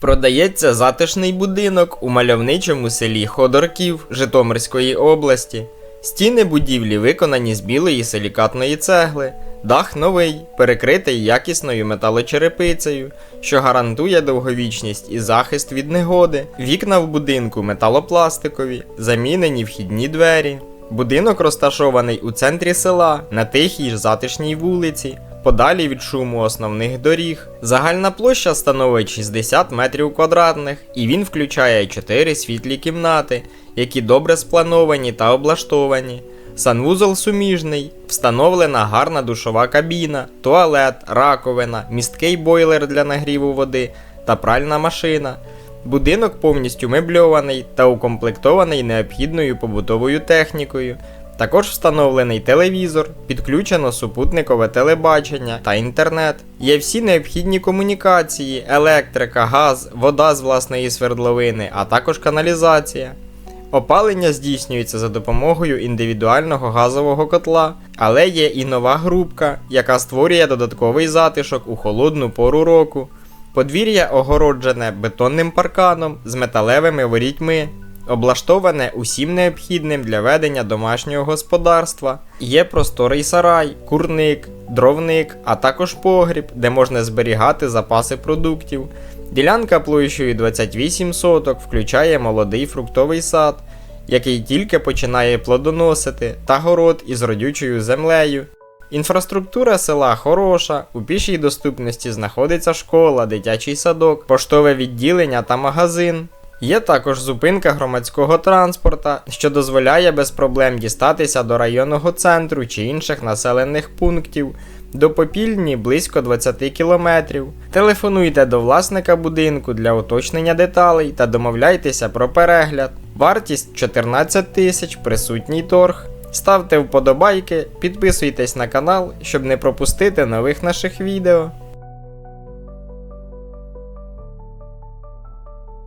Продається затишний будинок у мальовничому селі Ходорків Житомирської області. Стіни будівлі виконані з білої силікатної цегли, дах новий, перекритий якісною металочерепицею, що гарантує довговічність і захист від негоди. Вікна в будинку металопластикові, замінені вхідні двері. Будинок розташований у центрі села на тихій затишній вулиці, подалі від шуму основних доріг. Загальна площа становить 60 метрів квадратних, і він включає 4 світлі кімнати, які добре сплановані та облаштовані. Санвузол суміжний, встановлена гарна душова кабіна, туалет, раковина, місткий бойлер для нагріву води та пральна машина. Будинок повністю мебльований та укомплектований необхідною побутовою технікою. Також встановлений телевізор, підключено супутникове телебачення та інтернет. Є всі необхідні комунікації, електрика, газ, вода з власної свердловини, а також каналізація. Опалення здійснюється за допомогою індивідуального газового котла, але є і нова грубка, яка створює додатковий затишок у холодну пору року. Подвір'я огороджене бетонним парканом з металевими ворітьми, облаштоване усім необхідним для ведення домашнього господарства. Є просторий сарай, курник, дровник, а також погріб, де можна зберігати запаси продуктів. Ділянка площею 28 соток включає молодий фруктовий сад, який тільки починає плодоносити, та город із родючою землею. Інфраструктура села хороша, у пішій доступності знаходиться школа, дитячий садок, поштове відділення та магазин. Є також зупинка громадського транспорта, що дозволяє без проблем дістатися до районного центру чи інших населених пунктів. До попільні близько 20 кілометрів. Телефонуйте до власника будинку для уточнення деталей та домовляйтеся про перегляд. Вартість 14 тисяч, присутній торг. Ставте вподобайки, підписуйтесь на канал, щоб не пропустити нових наших відео.